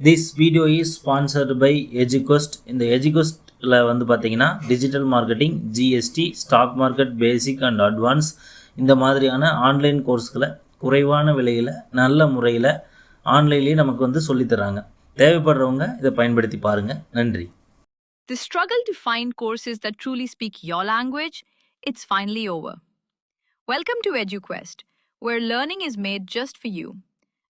This video is sponsored by Educost இந்த எஜுகோஸ்டில் வந்து பார்த்தீங்கன்னா digital marketing GST stock market basic and advance இந்த மாதிரியான ஆன்லைன் கோர்ஸ்களை குறைவான விலையில் நல்ல முறையில் ஆன்லைன்லேயே நமக்கு வந்து சொல்லித் தராங்க தேவைப்படுறவங்க இதை பயன்படுத்தி பாருங்கள் நன்றி The struggle to find courses that truly speak your language, it's finally over. Welcome to EduQuest, where learning is made just for you.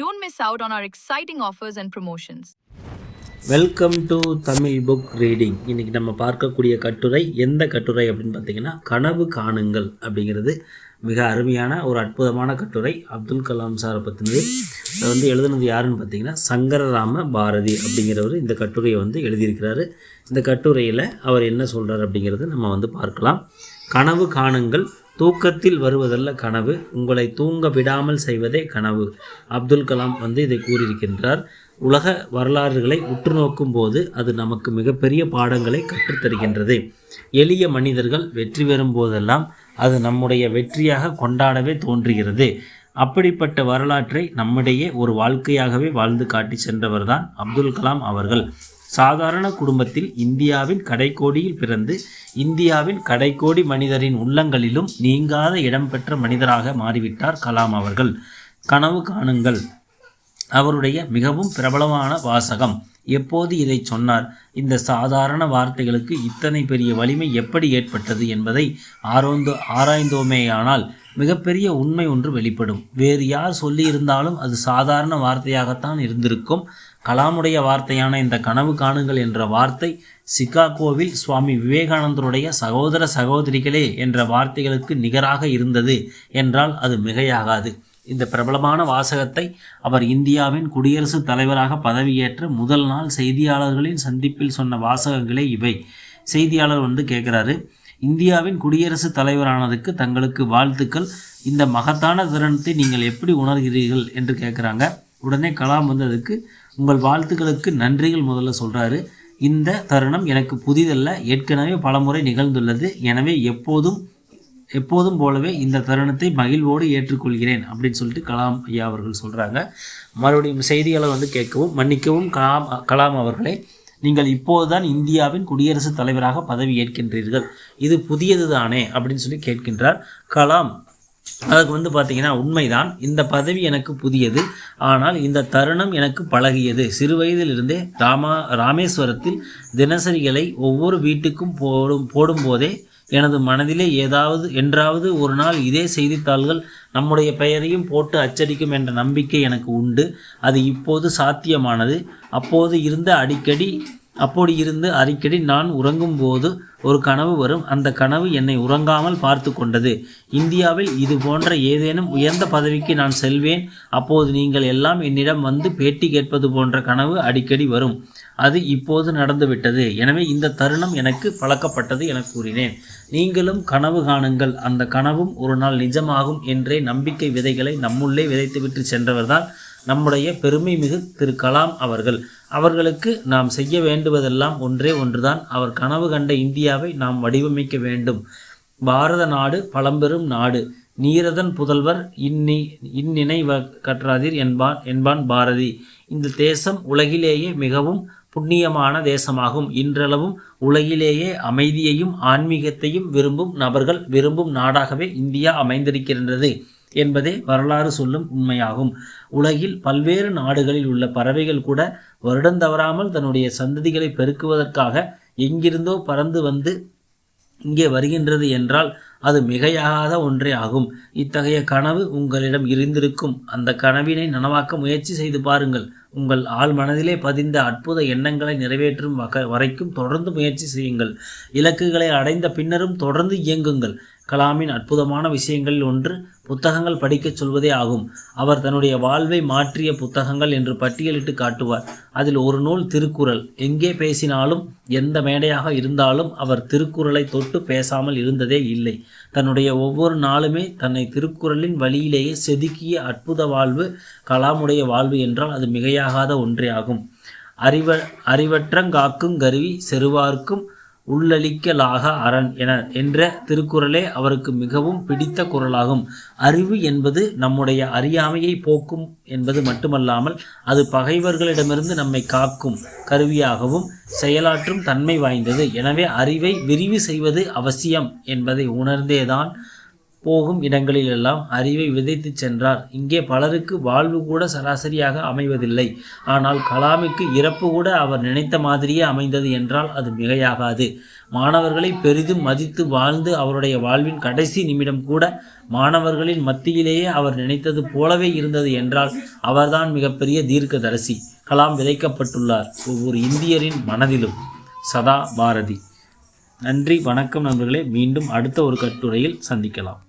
don't miss out on our exciting offers and promotions. Welcome to Tamil book reading இன்றைக்கி நம்ம பார்க்கக்கூடிய கட்டுரை எந்த கட்டுரை அப்படின்னு பார்த்தீங்கன்னா கனவு காணுங்கள் அப்படிங்கிறது மிக அருமையான ஒரு அற்புதமான கட்டுரை. அப்துல் கலாம் சாரை பற்றினது அதை வந்து எழுதுனது யாருன்னு பார்த்தீங்கன்னா சங்கரராம பாரதி அப்படிங்கிறவர் இந்த கட்டுரையை வந்து எழுதியிருக்கிறாரு. இந்த கட்டுரையில் அவர் என்ன சொல்கிறார் அப்படிங்கிறது நம்ம வந்து பார்க்கலாம். கனவு காணுங்கள் தூக்கத்தில் வருவதல்ல கனவு உங்களை தூங்க விடாமல் செய்வதே கனவு. அப்துல் கலாம் வந்து இதை கூறியிருக்கின்றார். உலக வரலாறுகளை உற்று நோக்கும் போது அது நமக்கு மிகப்பெரிய பாடங்களை கற்றுத்தருகின்றது. எளிய மனிதர்கள் வெற்றி பெறும் போதெல்லாம் அது நம்முடைய வெற்றியாக கொண்டாடவே தோன்றுகிறது. அப்படிப்பட்ட வரலாற்றை நம்மிடையே ஒரு வாழ்க்கையாகவே வாழ்ந்து காட்டி சென்றவர்தான் அப்துல் கலாம் அவர்கள். சாதாரண குடும்பத்தில் இந்தியாவின் கடைக்கோடியில் பிறந்து இந்தியாவின் கடைக்கோடி மனிதரின் உள்ளங்களிலும் நீங்காத இடம்பெற்ற மனிதராக மாறிவிட்டார் கலாம் அவர்கள். கனவு காணுங்கள். அவருடைய மிகவும் பிரபலமான வாசகம். எப்போது இதை சொன்னார்? இந்த சாதாரண வார்த்தைகளுக்கு இத்தனை பெரிய வலிமை எப்படி ஏற்பட்டது என்பதை ஆரோந்து ஆராய்ந்தோமேயானால் மிகப்பெரிய உண்மை ஒன்று வெளிப்படும். வேறு யார் சொல்லியிருந்தாலும் அது சாதாரண வார்த்தையாகத்தான் இருந்திருக்கும். கலாமுடைய வார்த்தையான இந்த கனவு காணுங்கள் என்ற வார்த்தை சிகாகோவில் சுவாமி விவேகானந்தருடைய சகோதர சகோதரிகளே என்ற வார்த்தைகளுக்கு நிகராக இருந்தது என்றால் அது மிகையாகாது. இந்த பிரபலமான வாசகத்தை அவர் இந்தியாவின் குடியரசுத் தலைவராக பதவியேற்ற முதல் நாள் செய்தியாளர்களின் சந்திப்பில் சொன்ன வாசகங்களே இவை. செய்தியாளர் வந்து கேட்குறாரு இந்தியாவின் குடியரசுத் தலைவரானதுக்கு தங்களுக்கு வாழ்த்துக்கள். இந்த மகத்தான தருணத்தை நீங்கள் எப்படி உணர்கிறீர்கள்? என்று கேட்குறாங்க. உடனே கலாம் வந்து அதுக்கு உங்கள் வாழ்த்துக்களுக்கு நன்றிகள் முதல்ல சொல்கிறாரு இந்த தருணம் எனக்கு புதிதல்ல. ஏற்கனவே பலமுறை நிகழ்ந்துள்ளது. எனவே எப்போதும் எப்போதும் போலவே இந்த தருணத்தை மகிழ்வோடு ஏற்றுக்கொள்கிறேன் அப்படின்னு சொல்லிட்டு கலாம் ஐயா அவர்கள் சொல்கிறாங்க மறுபடியும் செய்திகளை வந்து கேட்கவும் மன்னிக்கவும் கலாம் கலாம் அவர்களே நீங்கள் இப்போதுதான் இந்தியாவின் குடியரசுத் தலைவராக பதவி ஏற்கின்றீர்கள். இது புதியது தானே அப்படின்னு சொல்லி கேட்கின்றார். கலாம் அதுக்கு வந்து பார்த்தீங்கன்னா உண்மைதான். இந்த பதவி எனக்கு புதியது. ஆனால் இந்த தருணம் எனக்கு பழகியது. சிறு வயதிலிருந்தே ராமா ராமேஸ்வரத்தில் தினசரிகளை ஒவ்வொரு வீட்டுக்கும் போடும் போடும்போதே எனது மனதிலே ஏதாவது என்றாவது ஒரு நாள் இதே செய்தித்தாள்கள் நம்முடைய பெயரையும் போட்டு அச்சடிக்கும் என்ற நம்பிக்கை எனக்கு உண்டு. அது இப்போது சாத்தியமானது. அப்போது இருந்த அடிக்கடி அப்போது இருந்து அடிக்கடி நான் உறங்கும் போது ஒரு கனவு வரும். அந்த கனவு என்னை உறங்காமல் பார்த்து கொண்டது. இந்தியாவில் இது போன்ற ஏதேனும் உயர்ந்த பதவிக்கு நான் செல்வேன். அப்போது நீங்கள் எல்லாம் என்னிடம் வந்து பேட்டி கேட்பது போன்ற கனவு அடிக்கடி வரும். அது இப்போது நடந்துவிட்டது. எனவே இந்த தருணம் எனக்கு பழக்கப்பட்டது என கூறினேன். நீங்களும் கனவு காணுங்கள். அந்த கனவும் ஒரு நாள் நிஜமாகும் என்றே நம்பிக்கை விதைகளை நம்முள்ளே விதைத்துவிட்டு சென்றவர்தான் நம்முடைய பெருமை மிகு திரு கலாம் அவர்கள். அவர்களுக்கு நாம் செய்ய வேண்டுவதெல்லாம் ஒன்றே ஒன்றுதான். அவர் கனவு கண்ட இந்தியாவை நாம் வடிவமைக்க வேண்டும். பாரத நாடு பழம்பெரும் நாடு. நீரதன் புதல்வர் இன்னி இந்நினைவ கற்றாதீர் என்பான் என்பான் பாரதி. இந்த தேசம் உலகிலேயே மிகவும் புண்ணியமான தேசமாகும். இன்றளவும் உலகிலேயே அமைதியையும் ஆன்மீகத்தையும் விரும்பும் நபர்கள் விரும்பும் நாடாகவே இந்தியா அமைந்திருக்கின்றது. என்பதே வரலாறு சொல்லும் உண்மையாகும். உலகில் பல்வேறு நாடுகளில் உள்ள பறவைகள் கூட வருடந்தவறாமல் தன்னுடைய சந்ததிகளை பெருக்குவதற்காக எங்கிருந்தோ பறந்து வந்து இங்கே வருகின்றது என்றால் அது மிகையாகாத ஒன்றே ஆகும். இத்தகைய கனவு உங்களிடம் இருந்திருக்கும். அந்த கனவினை நனவாக்க முயற்சி செய்து பாருங்கள். உங்கள் ஆள் மனதிலே பதிந்த அற்புத எண்ணங்களை நிறைவேற்றும் வக வரைக்கும் தொடர்ந்து முயற்சி செய்யுங்கள். இலக்குகளை அடைந்த பின்னரும் தொடர்ந்து இயங்குங்கள். கலாமின் அற்புதமான விஷயங்களில் ஒன்று புத்தகங்கள் படிக்கச் சொல்வதே ஆகும். அவர் தன்னுடைய வாழ்வை மாற்றிய புத்தகங்கள் என்று பட்டியலிட்டு காட்டுவார். அதில் ஒரு நூல் திருக்குறள். எங்கே பேசினாலும் எந்த மேடையாக இருந்தாலும் அவர் திருக்குறளை தொட்டு பேசாமல் இருந்ததே இல்லை. தன்னுடைய ஒவ்வொரு நாளுமே தன்னை திருக்குறளின் வழியிலேயே செதுக்கிய அற்புத வாழ்வு கலாமுடைய வாழ்வு என்றால் அது மிகையாகாத ஒன்றே ஆகும். அறிவ அறிவற்றங்காக்கும் கருவி செருவார்க்கும் உள்ளளிக்கலாக அரண் என என்ற திருக்குறளே அவருக்கு மிகவும் பிடித்த குரலாகும் அறிவு என்பது நம்முடைய அறியாமையை போக்கும் என்பது மட்டுமல்லாமல் அது பகைவர்களிடமிருந்து நம்மை காக்கும் கருவியாகவும் செயலாற்றும் தன்மை வாய்ந்தது. எனவே அறிவை விரிவு செய்வது அவசியம் என்பதை உணர்ந்தேதான் போகும் இடங்களிலெல்லாம் அறிவை விதைத்து சென்றார். இங்கே பலருக்கு வாழ்வு கூட சராசரியாக அமைவதில்லை. ஆனால் கலாமுக்கு இறப்பு கூட அவர் நினைத்த மாதிரியே அமைந்தது என்றால் அது மிகையாகாது. மாணவர்களை பெரிதும் மதித்து வாழ்ந்து அவருடைய வாழ்வின் கடைசி நிமிடம் கூட மாணவர்களின் மத்தியிலேயே அவர் நினைத்தது போலவே இருந்தது என்றால் அவர்தான் மிகப்பெரிய தீர்க்கதரிசி. கலாம் விதைக்கப்பட்டுள்ளார். ஒவ்வொரு இந்தியரின் மனதிலும். சதா பாரதி. நன்றி. வணக்கம் நண்பர்களே. மீண்டும் அடுத்த ஒரு கட்டுரையில் சந்திக்கலாம்.